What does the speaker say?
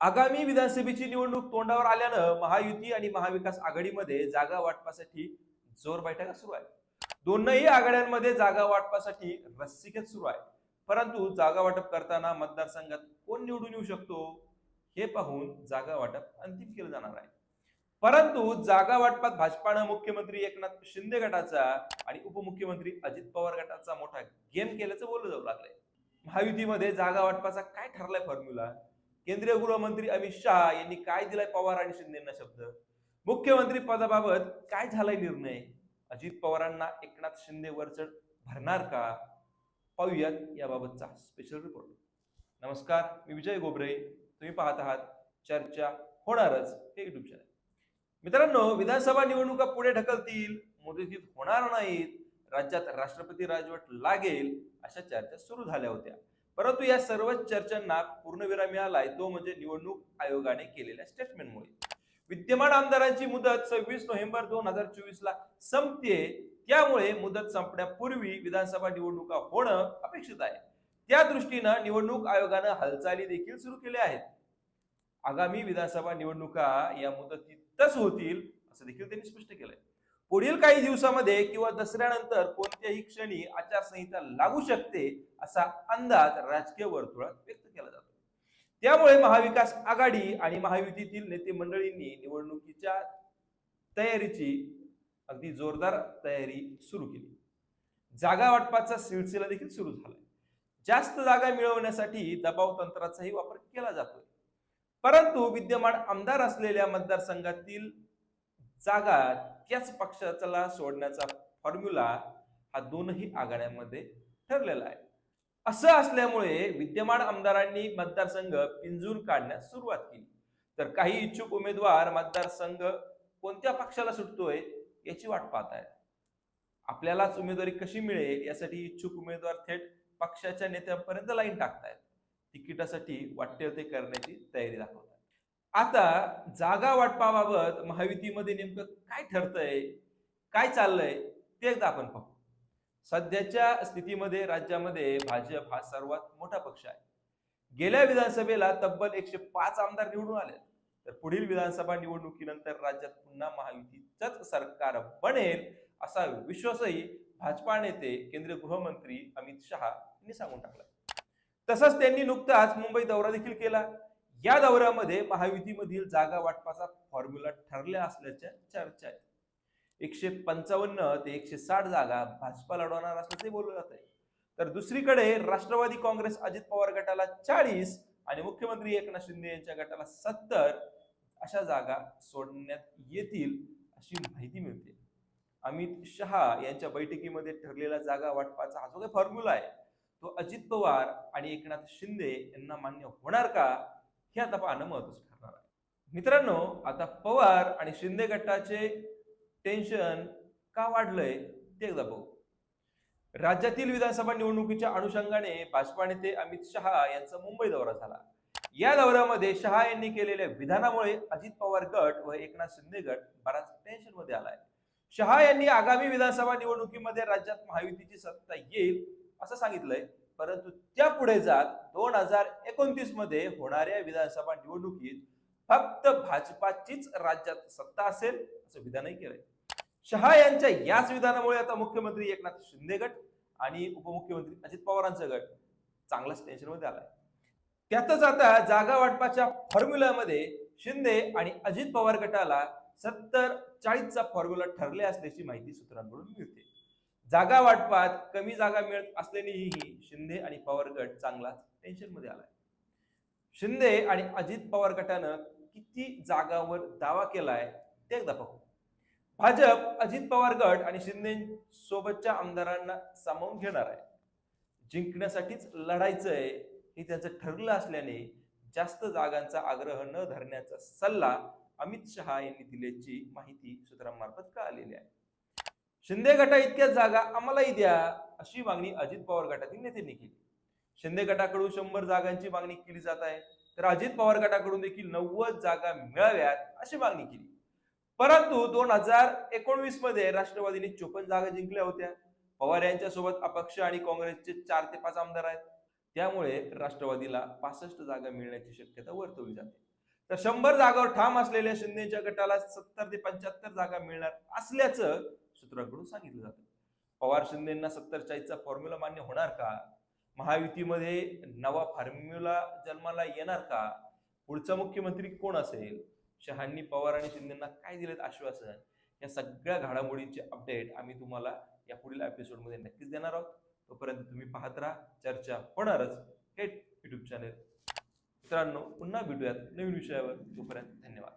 आगामी विधानसभेची निवडणूक तोंडावर आल्यानं महायुती आणि महाविकास आघाडीमध्ये जागा वाटपासाठी जोर बैठका सुरू आहे दोनही आघाड्यांमध्ये जागा वाटपासाठी रस्सीखेच सुरू आहे परंतु जागा वाटप करताना मतदारसंघात कोण निवडून येऊ शकतो? हे पाहून जागा वाटप अंतिम केलं जाणार आहे. परंतु जागा वाटपात भाजपानं मुख्यमंत्री एकनाथ शिंदे गटाचा आणि उपमुख्यमंत्री अजित पवार गटाचा मोठा गेम केल्याचं बोललं जाऊ लागलंय. महायुतीमध्ये जागा वाटपाचा काय ठरलाय फॉर्म्युला केंद्रीय गृहमंत्री अमित शहा यांनी काय दिलाय पवार आणि शिंदेना शब्द? मुख्यमंत्री पदाबाबत काय झालाय निर्णय? अजित पवारांना एकनाथ शिंदे वरचढ भरणार का? पाहूयात याबाबतचा स्पेशल रिपोर्ट नमस्कार मी विजय गोबरे. तुम्ही पाहत आहात चर्चा होणारच हे युट्यूब चॅनल मित्रांनो विधानसभा निवडणुका पुढे ढकलतील मुदतीत होणार नाहीत राज्यात राष्ट्रपती राजवट लागेल अशा चर्चा सुरू झाल्या होत्या. परंतु या सर्व चर्चांना पूर्णविराम मिळालाय. तो म्हणजे निवडणूक आयोगाने केलेल्या स्टेटमेंटमुळे विद्यमान आमदारांची मुदत सव्वीस नोव्हेंबर दोन हजार चोवीस ला संपते त्यामुळे मुदत संपण्यापूर्वी विधानसभा निवडणुका होणं अपेक्षित आहे. त्या दृष्टीनं निवडणूक आयोगानं हालचाली देखील सुरू केल्या आहेत. आगामी विधानसभा निवडणुका या मुदतीतच होतील असं देखील त्यांनी स्पष्ट केलंय. पुढील काही दिवसामध्ये किंवा दसऱ्यानंतर कोणत्याही क्षणी आचारसंहिता लागू शकते असा अंदाज राजकीय वर्तुळात व्यक्त केला जातो. त्यामुळे महाविकास आघाडी आणि महायुतीतील नेते मंडळींनी निवडणुकीच्या तयारीची अगदी जोरदार तयारी सुरू केली. जागा वाटपाचा सिलसिला देखील सुरू झालाय. जास्त जागा मिळवण्यासाठी दबाव तंत्राचाही वापर केला जातोय. परंतु विद्यमान आमदार असलेल्या मतदारसंघातील जागा त्याच पक्षाला सोडण्याचा फॉर्म्युला हा दोनही आघाड्यांमध्ये ठरलेला आहे. असं असल्यामुळे विद्यमान आमदारांनी मतदारसंघ पिंजून काढण्यास सुरुवात केली. तर काही इच्छुक उमेदवार मतदारसंघ कोणत्या पक्षाला सुटतोय याची वाट पाहत आहेत आपल्यालाच उमेदवारी कशी मिळेल यासाठी इच्छुक उमेदवार थेट पक्षाच्या नेत्यांपर्यंत लाईन टाकतायत. तिकिटासाठी वाटेल ते करण्याची तयारी दाखवतात आता जागा वाटपाबाबत महायुतीमध्ये नेमकं काय ठरतंय काय चाललंय ते एकदा आपण पाहू. सध्याच्या स्थितीमध्ये राज्यामध्ये भाजप हा सर्वात मोठा पक्ष आहे. गेल्या विधानसभेला तब्बल एकशे पाच आमदार निवडून आले. तर पुढील विधानसभा निवडणुकीनंतर राज्यात पुन्हा महायुतीचंच सरकार बनेल असा विश्वासही भाजपा नेते केंद्रीय गृहमंत्री अमित शहा यांनी सांगून टाकला. तसंच त्यांनी नुकताच मुंबई दौरा देखील केला. या दौऱ्यामध्ये महायुतीमधील जागा वाटपाचा फॉर्म्युला ठरल्या असल्याच्या चर्चा आहेत. एकशे पंचावन्न ते एकशे साठ जागा भाजपा लढवणार असल्याचे बोललं जात आहे. तर दुसरीकडे राष्ट्रवादी काँग्रेस अजित पवार गटाला चाळीस आणि मुख्यमंत्री एकनाथ शिंदे यांच्या गटाला सत्तर अशा जागा सोडण्यात येतील अशी माहिती मिळते. अमित शहा यांच्या बैठकीमध्ये ठरलेला जागा वाटपाचा हा जो काही फॉर्म्युला आहे तो अजित पवार आणि एकनाथ शिंदे यांना मान्य होणार का? हे आता पाहणं महत्वाचं ठरणार आहे. मित्रांनो आता पवार आणि शिंदे गटाचे टेन्शन का वाढलंय ते एकदा बघू. राज्यातील विधानसभा निवडणुकीच्या अनुषंगाने भाजपा नेते अमित शहा यांचा मुंबई दौरा झाला. या दौऱ्यामध्ये शहा यांनी केलेल्या विधानामुळे अजित पवार गट व एकनाथ शिंदे गट बराच टेन्शनमध्ये आलाय. शहा यांनी आगामी विधानसभा निवडणुकीमध्ये राज्यात महायुतीची सत्ता येईल असं सांगितलंय. परंतु त्या पुढे जात दोन हजार एकोणतीसमध्ये होणाऱ्या विधानसभा निवडणुकीत फक्त भाजपाचीच राज्यात सत्ता असेल असं विधानही केलंय. शहा यांच्या याच विधानामुळे आता मुख्यमंत्री एकनाथ शिंदे गट आणि उपमुख्यमंत्री अजित पवारांचा गट चांगलाच टेन्शनमध्ये आलाय. त्यातच आता जागा वाटपाच्या फॉर्म्युल्यामध्ये शिंदे आणि अजित पवार गटाला सत्तर चाळीसचा फॉर्म्युला ठरले असल्याची माहिती सूत्रांकडून मिळते. जागा वाटपात कमी जागा मिळत असलेलीही शिंदे आणि पवार गट चांगलाच टेन्शनमध्ये आलाय. शिंदे आणि अजित पवार गटानं किती जागावर दावा केलाय ते एकदा पाहू. भाजप अजित पवार गट आणि शिंदे सोबतच्या आमदारांना सामावून घेणार आहे. जिंकण्यासाठीच लढायचंय हे त्यांचं ठरलं असल्याने जास्त जागांचा आग्रह न धरण्याचा सल्ला अमित शहा यांनी दिल्याची माहिती सूत्रांमार्फत कळालेली आहे. शिंदे गटा इतक्या जागा आम्हालाही द्या अशी मागणी अजित पवार गटातील नेत्यांनी केली. शिंदे गटाकडून शंभर जागांची मागणी केली जात आहे तर अजित पवार गटाकडून देखील नव्वद जागा मिळाव्यात अशी मागणी केली. परंतु दोन हजार एकोणवीसमध्ये राष्ट्रवादीने चोपन्न जागा जिंकल्या होत्या. पवार यांच्या सोबत अपक्ष आणि काँग्रेसचे चार ते पाच आमदार आहेत. त्यामुळे राष्ट्रवादीला पासष्ट जागा मिळण्याची शक्यता वर्तवली जाते. तर शंभर जागावर ठाम असलेल्या शिंदेच्या गटाला सत्तर ते पंच्याहत्तर जागा मिळणार असल्याचं सूत्राकडून सांगितलं जातं. पवार शिंदेना सत्तर चाळीसचा फॉर्म्युला मान्य होणार का? महायुतीमध्ये नवा फॉर्म्युला जन्माला येणार का? पुढचा मुख्यमंत्री कोण असेल? शहांनी पवार आणि शिंदेना काय दिलेत आश्वासन? या सगळ्या घडामोडींचे अपडेट आम्ही तुम्हाला या पुढील एपिसोडमध्ये नक्कीच देणार आहोत. तोपर्यंत तुम्ही पाहत राहा. चर्चा होणारच हे युट्यूब चॅनेल मित्रांनो पुन्हा भेटूयात नवीन विषयावर. तोपर्यंत धन्यवाद.